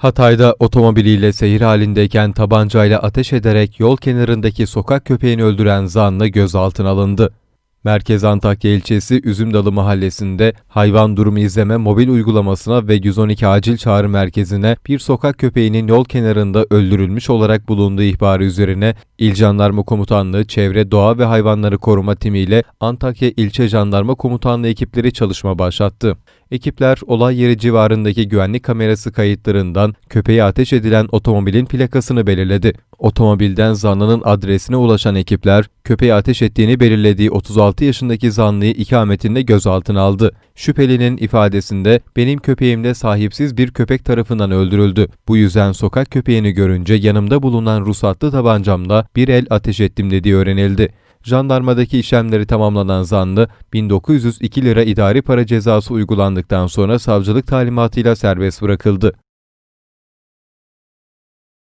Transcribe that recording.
Hatay'da otomobiliyle seyir halindeyken tabancayla ateş ederek yol kenarındaki sokak köpeğini öldüren zanlı gözaltına alındı. Merkez Antakya ilçesi Üzümdalı mahallesinde hayvan durumu izleme mobil uygulamasına ve 112 acil çağrı merkezine bir sokak köpeğinin yol kenarında öldürülmüş olarak bulunduğu ihbarı üzerine İl Jandarma Komutanlığı Çevre Doğa ve Hayvanları Koruma Timi ile Antakya İlçe Jandarma Komutanlığı ekipleri çalışma başlattı. Ekipler olay yeri civarındaki güvenlik kamerası kayıtlarından köpeğe ateş edilen otomobilin plakasını belirledi. Otomobilden zanlının adresine ulaşan ekipler köpeğe ateş ettiğini belirlediği 36 yaşındaki zanlıyı ikametinde gözaltına aldı. Şüphelinin ifadesinde benim köpeğim de sahipsiz bir köpek tarafından öldürüldü. Bu yüzden sokak köpeğini görünce yanımda bulunan ruhsatlı tabancamla bir el ateş ettim dediği öğrenildi. Jandarmadaki işlemleri tamamlanan zanlı 1902 lira idari para cezası uygulandıktan sonra savcılık talimatıyla serbest bırakıldı.